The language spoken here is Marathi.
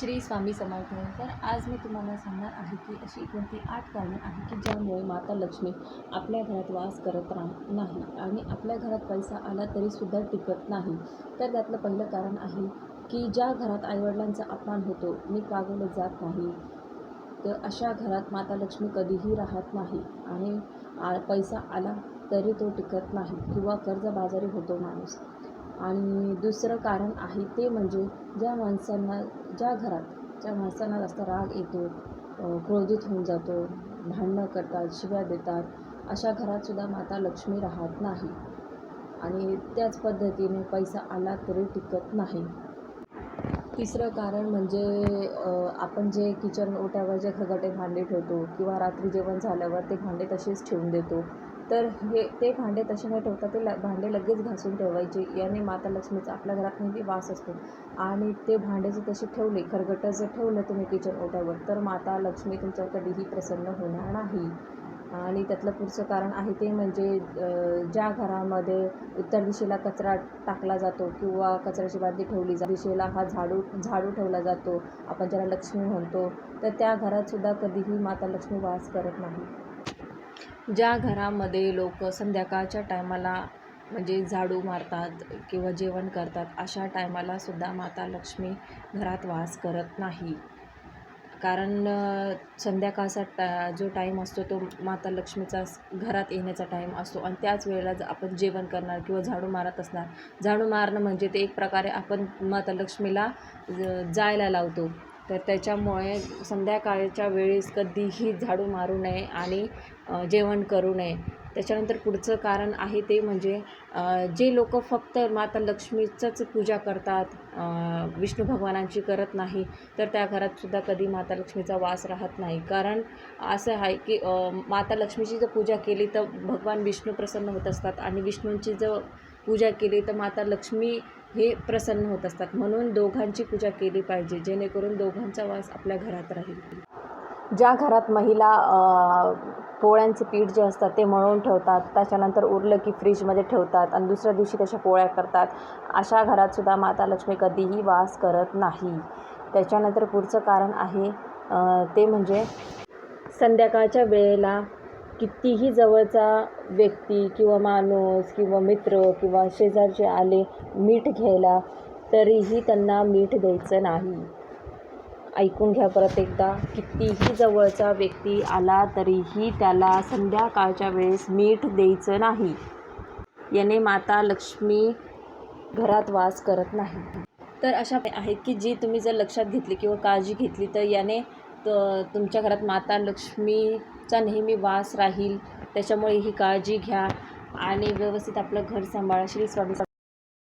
श्री स्वामी समर्थ तर आज मी तुम्हाला सांगणार आहे की अशी कोणती आठ कारणे आहेत की ज्यामुळे माता लक्ष्मी आपल्या घरात वास करत राह नाही आणि आपल्या घरात पैसा आला तरीसुद्धा टिकत नाही. तर त्यातलं पहिलं कारण आहे की ज्या घरात आईवडिलांचा अपमान होतो नीट वागवलं जात नाही. तर अशा घरात माता लक्ष्मी कधीही राहत नाही आणि आ पैसा आला तरी तो टिकत नाही किंवा कर्जबाजारी होतो माणूस. आणि दुसरं कारण आहे ते म्हणजे ज्या माणसांना ज्या घरात ज्या माणसांना जास्त राग येतो क्रोधित होऊन जातो भांडणं करतात शिव्या देतात अशा घरातसुद्धा माता लक्ष्मी राहत नाही. आणि त्याच पद्धतीने पैसा आला तरी टिकत नाही. तिसरं कारण म्हणजे आपण जे किचन ओट्यावर जे खगटे भांडे ठेवतो किंवा रात्री जेवण झाल्यावर ते भांडे तसेच ठेवून देतो. तर हे ते भांडे तसे न ठेवता ते ल भांडे लगेच घासून ठेवायचे. याने माता लक्ष्मीचा आपल्या घरात नेहमी वास असतो. आणि ते भांडे जर तसे ठेवले खरगटं जर ठेवलं तुम्ही किचन ओट्यावर तर माता लक्ष्मी तुमच्यावर कधीही प्रसन्न होणार नाही. आणि त्यातलं पुढचं कारण आहे ते म्हणजे ज्या घरामध्ये उत्तर दिशेला कचरा टाकला जातो किंवा कचऱ्याची बादली ठेवली जा दिशेला हा झाडू झाडू ठेवला जातो आपण ज्याला लक्ष्मी म्हणतो तर त्या घरातसुद्धा कधीही माता लक्ष्मी वास करत नाही. ज्या घरामध्ये लोक संध्याकाळच्या टायमाला म्हणजे झाडू मारतात किंवा जेवण करतात अशा टायमाला सुद्धा माता लक्ष्मी घरात वास करत नाही. कारण संध्याकाळचा टा जो टाईम असतो तो माता लक्ष्मीचा घरात येण्याचा टाईम असतो आणि त्याच वेळेला जर आपण जेवण करणार किंवा झाडू मारत असणार. झाडू मारणं म्हणजे ते एक प्रकारे आपण माता लक्ष्मीला जायला लावतो. तर त्याच्यामुळे संध्याकाळच्या वेळेस कधीही झाडू मारू नये आणि जेवण करू नये. त्याच्यानंतर पुढचं कारण आहे ते म्हणजे जे लोक फक्त माता लक्ष्मीचंच पूजा करतात विष्णू भगवानांची करत नाही तर त्या घरातसुद्धा कधी माता लक्ष्मीचा वास राहत नाही. कारण असं आहे की माता लक्ष्मीची जर पूजा केली तर भगवान विष्णू प्रसन्न होत असतात आणि विष्णूंची जर पूजा केली तर माता लक्ष्मी हे प्रसन्न होत असतात. म्हणून दोघांची पूजा केली पाहिजे जेणेकरून दोघांचा वास आपल्या घरात राहील. ज्या घरात महिला पोळ्यांचे पीठ जे असतात ते मळून ठेवतात त्याच्यानंतर उरलं की फ्रीजमध्ये ठेवतात आणि दुसऱ्या दिवशी त्याच्या पोळ्या करतात अशा घरातसुद्धा माता लक्ष्मी कधीही वास करत नाही. त्याच्यानंतर पुढचं कारण आहे ते म्हणजे संध्याकाळच्या वेळेला कितीही जवळचा व्यक्ती किंवा माणूस किंवा मित्र किंवा शेजारचे आले मीठ घ्यायला तरीही त्यांना मीठ द्यायचं नाही. ऐकून घ्या परत एकदा. कितीही जवळचा व्यक्ती आला तरीही त्याला संध्याकाळच्या वेळेस मीठ द्यायचं नाही. याने माता लक्ष्मी घरात वास करत नाही. तर अशा आहेत की जी तुम्ही जर लक्षात घेतली किंवा काळजी घेतली तर याने त तुमच्या घरात माता लक्ष्मी चा नेहमी वास राहील. त्याच्यामुळे ही काळजी घ्या आणि व्यवस्थित आपलं घर सांभाळा. श्री स्वामी